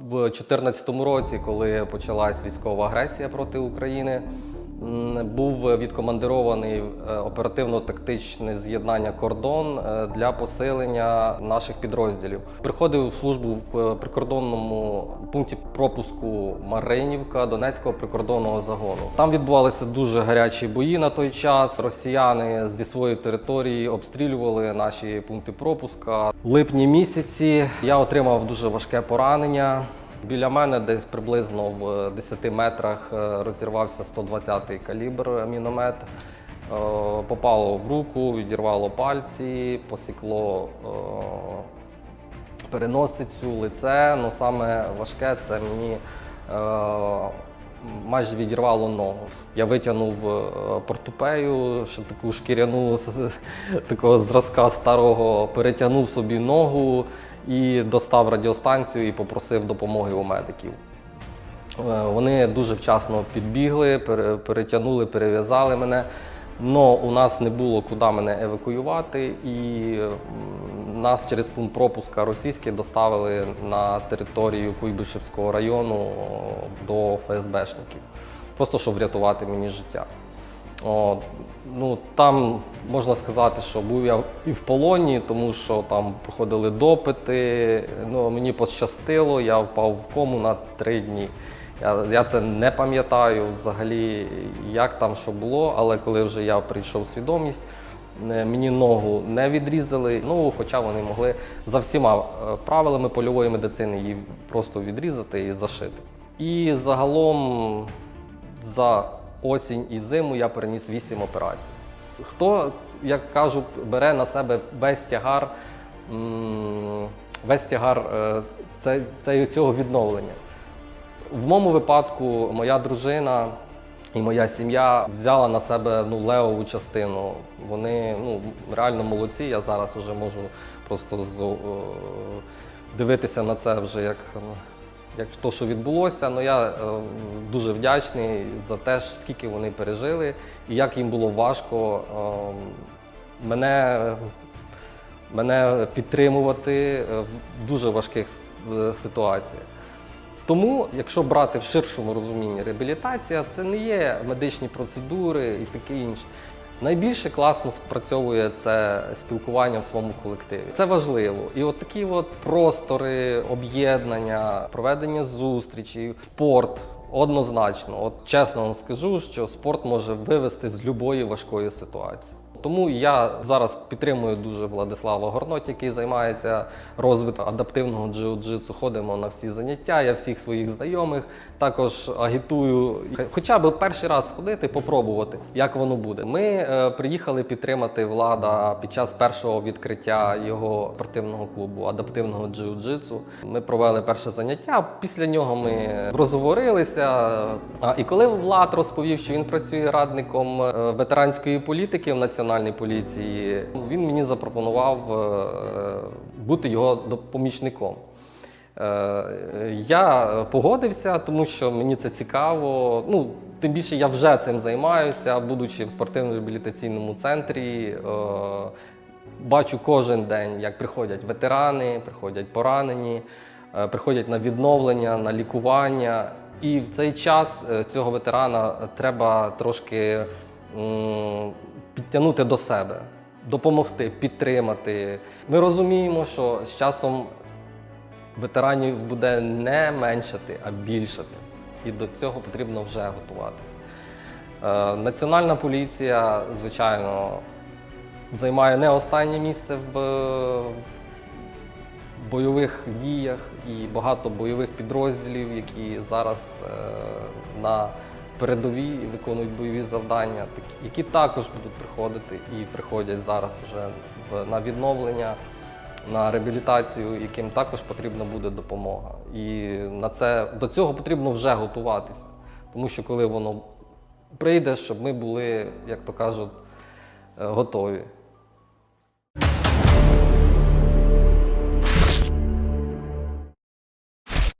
В 2014 році, коли почалась військова агресія проти України, був відкомандирований е, оперативно-тактичне з'єднання кордон е, для посилення наших підрозділів. Приходив в службу в прикордонному пункті пропуску Маринівка Донецького прикордонного загону. Там відбувалися дуже гарячі бої на той час. Росіяни зі своєї території обстрілювали наші пункти пропуска. В липні місяці я отримав дуже важке поранення. Біля мене десь приблизно в 10 метрах е, розірвався 120-й калібр міномет. Е, Попало в руку, відірвало пальці, посікло е, переносицю, лице. Ну саме важке це мені майже відірвало ногу. Я витягнув портупею, ще таку шкіряну такого зразка старого, перетягнув собі ногу і достав радіостанцію і попросив допомоги у медиків. Е, Вони дуже вчасно підбігли, перетягнули, перев'язали мене. Но у нас не було куди мене евакуювати, і нас через пункт пропуска російський доставили на територію Куйбишевського району до ФСБшників, просто щоб врятувати мені життя. О, ну, там можна сказати, що був я і в полоні, тому що там проходили допити. Ну, мені пощастило, я впав в кому на три дні. Я, я це не пам'ятаю взагалі, як там що було, але коли вже я прийшов в свідомість, е, мені ногу не відрізали. Ну, хоча вони могли за всіма е, правилами польової медицини її просто відрізати і зашити. І загалом за осінь і зиму я переніс 8 операцій. Хто, як кажуть, бере на себе весь тягар, весь тягар е, це, цього відновлення? В моєму випадку моя дружина і моя сім'я взяла на себе ну, левову частину. Вони ну, реально молодці. Я зараз вже можу просто з, е, дивитися на це вже як, ну, як то, що відбулося. Ну, я е, дуже вдячний за те, скільки вони пережили і як їм було важко е, мене, мене підтримувати е, в дуже важких ситуаціях. Тому, якщо брати в ширшому розумінні реабілітація, це не є медичні процедури і таке інше. Найбільше класно спрацьовує це спілкування в своєму колективі. Це важливо. І от такі от простори, об'єднання, проведення зустрічей, спорт однозначно. От чесно вам скажу, що спорт може вивести з будь-якої важкої ситуації. Тому я зараз підтримую дуже Владислава Горнот, який займається розвитком адаптивного джиу-джитсу. Ходимо на всі заняття. Я всіх своїх знайомих також агітую, хоча б перший раз сходити, попробувати, як воно буде. Ми е, приїхали підтримати влада під час першого відкриття його спортивного клубу адаптивного джиу-джитсу. Ми провели перше заняття. Після нього ми розговорилися. А і коли Влад розповів, що він працює радником е, ветеранської політики в національній поліції, він мені запропонував е, бути його допомічником. Е, Я погодився, тому що мені це цікаво. Ну, тим більше я вже цим займаюся, будучи в спортивно-реабілітаційному центрі. е, Бачу кожен день, як приходять ветерани, приходять поранені, приходять на відновлення, на лікування. І в цей час цього ветерана треба трошки підтягнути до себе, допомогти, підтримати. Ми розуміємо, що з часом ветеранів буде не меншати, а більшати. І до цього потрібно вже готуватися. Е, Національна поліція, звичайно, займає не останнє місце в бойових діях і багато бойових підрозділів, які зараз е, на передовій виконують бойові завдання, які також будуть приходити і приходять зараз вже на відновлення на реабілітацію, яким також потрібна буде допомога. І на це до цього потрібно вже готуватися, тому що коли воно прийде, щоб ми були, як то кажуть, е, готові.